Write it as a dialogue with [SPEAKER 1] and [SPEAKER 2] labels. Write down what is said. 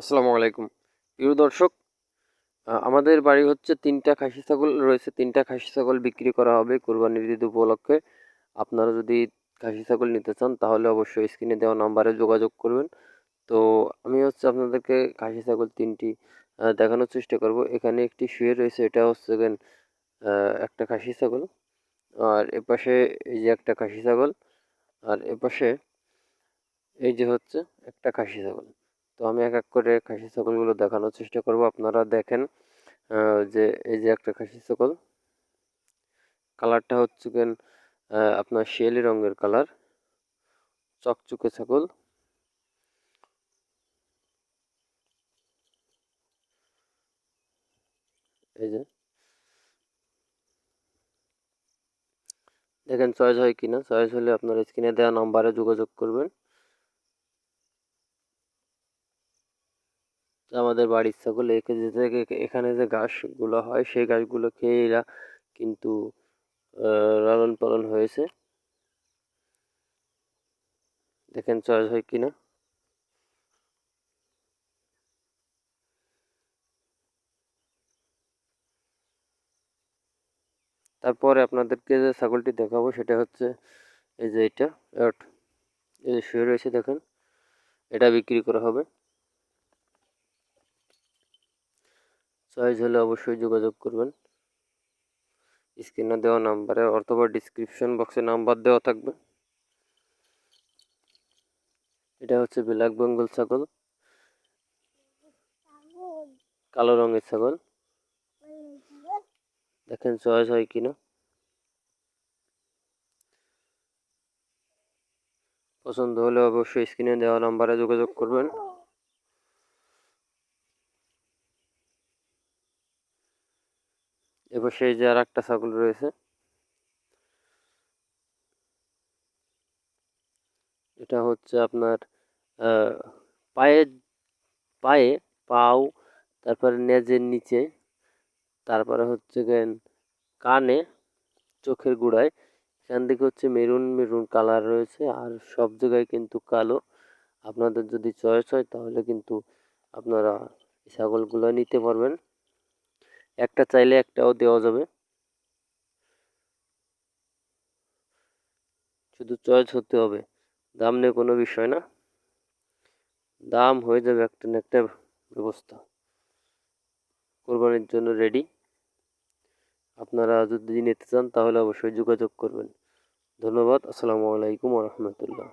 [SPEAKER 1] আসসালামু আলাইকুম। প্রিয় দর্শক আমাদের বাড়ি হচ্ছে তিনটা খাসি ছাগল রয়েছে। তিনটা খাসি ছাগল বিক্রি করা হবে কোরবানির ঈদ উপলক্ষে। আপনারা যদি খাসি ছাগল নিতে চান, তাহলে অবশ্যই স্ক্রিনে দেওয়া নাম্বারে যোগাযোগ করবেন। তো আমি হচ্ছে আপনাদেরকে খাসি ছাগল তিনটি দেখানোর চেষ্টা করব। এখানে একটি শুয়ে রয়েছে, এটা হচ্ছে একটা খাসি ছাগল। আর এপাশে এই যে একটা খাসি ছাগল, আর এপাশে এই যে হচ্ছে একটা খাসি ছাগল। তো আমি এক এক করে খাসি ছাগলগুলো দেখানোর চেষ্টা করব। আপনারা দেখেন যে এই যে একটা খাসি ছাগল, কালারটা হচ্ছে কেন আপনার শিয়ালি রঙের কালার, চকচকে ছাগল। এই যে। দেখেন চয়েস হয় কিনা? চয়েস হলে আপনার স্ক্রিনে দেওয়া নাম্বারে যোগাযোগ করবেন। আমাদের বাড়ির ছাগল এখানে যে ঘাসগুলো হয়, সেই ঘাসগুলো খেয়ে এরা কিন্তু লালন পালন হয়েছে। দেখেন চয়েস হয় কিনা? তারপরে আপনাদেরকে যে ছাগলটি দেখাবো, সেটা হচ্ছে এই যে এটা, এই যে শুয়ে রয়েছে, দেখেন। এটা বিক্রি করা হবে। চয়েস হলে অবশ্যই যোগাযোগ করবেন। স্ক্রিনে দেওয়া নাম্বারে অথবা ডিসক্রিপশন বক্সে নাম্বার দেওয়া থাকবে। এটা হচ্ছে ব্ল্যাক বেঙ্গল ছাগল। কালো রঙের ছাগল। দেখেন চয়েস হয় কিনা। পছন্দ হলে অবশ্যই স্ক্রিনে দেওয়া নাম্বারে যোগাযোগ করবেন। এবার সেই যে আর একটা ছাগল রয়েছে, এটা হচ্ছে আপনার পায়ে পায়ে পাও, তারপরে নেজের নিচে, তারপরে হচ্ছে কানে, চোখের গোড়ায়, এখান থেকে হচ্ছে মেরুন মেরুন কালার রয়েছে, আর সব জায়গায় কিন্তু কালো। আপনাদের যদি চয়েস হয় তাহলে কিন্তু আপনারা ছাগলগুলো নিতে পারবেন। একটা চাইলে একটাও দেওয়া যাবে। শুধু চয়েস হতে হবে। দাম নিয়ে কোনো বিষয় না। দাম হয়ে যাবে একটা একটা ব্যবস্থা। কোরবানির জন্য রেডি আপনারা যদি নিতে চান তাহলে অবশ্যই যোগাযোগ করবেন। ধন্যবাদ। আসসালামু আলাইকুম রহমতুল্লাহ।